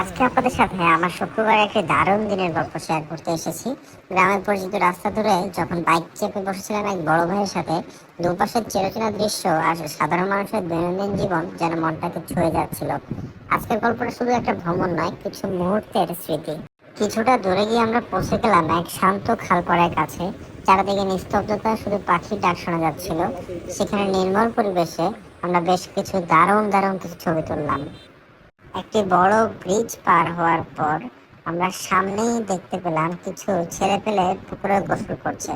আজকে আপনাদের সাথে আমার শুক্রবার একটি দারুণ দিনের গল্প শেয়ার করতে এসেছি। গ্রামের পরিচিত রাস্তা ধরে যখন বাইক চেপে বসেছিলাম এক বড় ভাইয়ের সাথে, দুপাশের চেরোচেনা দৃশ্য আর সাধারণ মানুষের দৈনন্দিন জীবন যেন মনটাকে ছুঁয়ে যাচ্ছিল। আজকের গল্পটা শুধু একটা ভ্রমণ নয়, কিছু মুহূর্তের স্মৃতি। কিছুটা দূরে গিয়ে আমরা পৌঁছে গেলাম এক শান্ত খালপাড়ার কাছে। চারিদিকে নিস্তব্ধতা, শুধু পাখির ডাক শোনা যাচ্ছিল। সেখানে নির্মল পরিবেশে আমরা বেশ কিছু দারুণ দারুণ কিছু ছবি তুললাম। একটি বড় ব্রিজ পার হওয়ার পর আমরা সামনেই দেখতে পেলাম কিছু ছেলে পেলে পুকুরে গোসল করছে।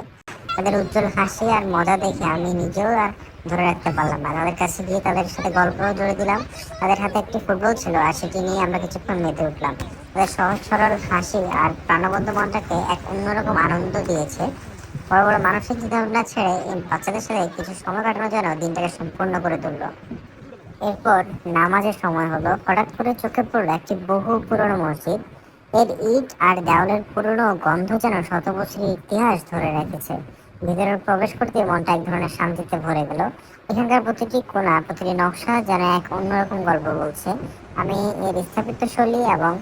তাদের উজ্জ্বল হাসি আর মজা দেখে আমি নিজেও আর ধরে রাখতে পারলাম না। তাদের কাছে গিয়ে তাদের সাথে গল্পও জুড়ে দিলাম। তাদের হাতে একটি ফুটবল ছিল আর সেটি নিয়ে আমরা কিছুক্ষণ মেতে উঠলাম। তাদের সহজ সরল হাসি আর প্রাণবন্ত মনটাকে এক অন্যরকম আনন্দ দিয়েছে। বড় বড় মানসিক চিন্তাভাবনা ছেড়ে এই বাচ্চাদের সাথে কিছু সময় কাটানোর জন্য দিনটাকে সম্পূর্ণ করে তুললো। এরপর নামাজের সময় হলো, হঠাৎ করে চোখে পড়ল একটি বহু পুরনো মসজিদ। এর ইট আর দেওয়ালের পুরনো গন্ধ যেন শত বছরের ইতিহাস ধরে রেখেছে। ভিতরে প্রবেশ করতে মনটা এক ধরনের শান্তিতে ভরে গেল। এখানকার প্রতিটি কোণা, প্রতিটি নকশা যেন এক অন্যরকম গল্প বলছে। আমি এর স্থাপিত শৈলী এবং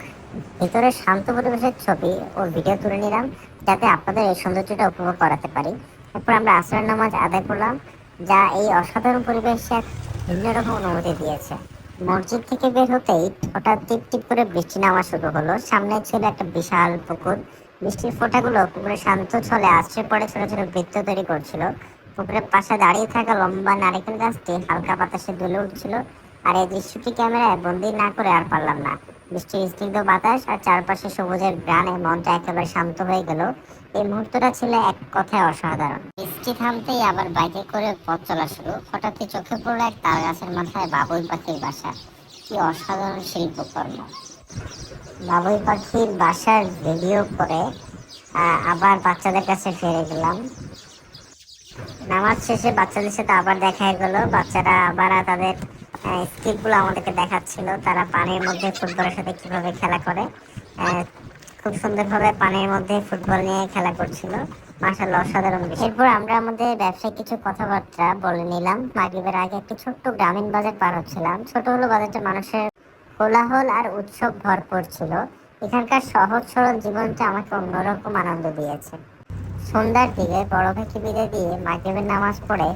ভিতরের শান্ত পরিবেশের ছবি ও ভিডিও তুলে নিলাম, যাতে আপনাদের এই সৌন্দর্যটা উপভোগ করাতে পারি। এরপর আমরা আসরের নামাজ আদায় করলাম। যা এই অসাধারণ পরিবেশে ভিন্ন রকম অনুভূতি দিয়েছে। মসজিদ থেকে বের হতেই হঠাৎ টিপ টিপ করে বৃষ্টি নামা শুরু হলো। সামনে ছিল একটা বিশাল পুকুর। বৃষ্টির ফোঁটাগুলো পুকুরে শান্ত ছলে আশ্রয় পড়ে ছোট ছোট বৃত্ত তৈরি করছিল। পুকুরের পাশে দাঁড়িয়ে থাকা লম্বা নারিকেল গাছটি হালকা বাতাসে দুলে উঠছিল। আর এই দৃশ্যটি ক্যামেরায় বন্দি না করে আর পারলাম না। বৃষ্টির স্নিগ্ধ বাতাস আর চারপাশে সবুজের গ্রানে মনটা একেবারে শান্ত হয়ে গেল। এই মুহূর্তটা ছিল এক কথায় অসাধারণ। বৃষ্টি থামতেই আবার বাইকে করে পথ চলা শুরু। হঠাৎই চোখে পড়ল এক তাল গাছের মাথায় বাবুই পাখির বাসা। কি অসাধারণ শিল্পকর্ম। বাবুই পাখির বাসার ভিডিও করে আবার বাচ্চাদের কাছে ফিরে গেলাম। নামাজ শেষে বাচ্চাদের সাথে আবার দেখা গেলো। বাচ্চারা আবার তাদের স্কিপগুলো আমাদেরকে দেখাচ্ছিল। তারা পানির মধ্যে ফুটবলের সাথে কীভাবে খেলা করে। খুব সুন্দরভাবে পানির মধ্যে ফুটবল নিয়ে খেলা করছিল। মাসাল্লাহ অসাধারণ। এরপর আমরা আমাদের কিছু কথাবার্তা বলে নিলাম। মাগরিবের আগে একটি ছোট্ট গ্রামীণ বাজার পার হচ্ছিলাম। ছোট হলো বাজারটা মানুষের কোলাহল আর উৎসব ভরপুর ছিল। এখানকার সহজ সরল জীবনটা আমাকে অন্যরকম আনন্দ দিয়েছে। সন্ধ্যার দিকে বড় ভাইকে দিয়ে মাগরিবের নামাজ পড়ে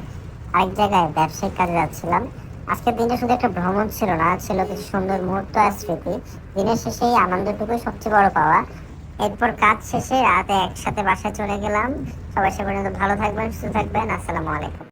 আরেক জায়গায় ব্যবসায়িক কাজে যাচ্ছিলাম। আজকের দিনটা শুধু একটা ভ্রমণ ছিল না, ছিল কিছু সুন্দর মুহূর্ত আর স্মৃতি। দিনের শেষে এই আনন্দটুকুই সবচেয়ে বড় পাওয়া। এরপর কাজ শেষে রাতে একসাথে বাসায় চলে গেলাম। সবাই সে পর্যন্ত ভালো থাকবেন, সুস্থ থাকবেন। আসসালামু আলাইকুম।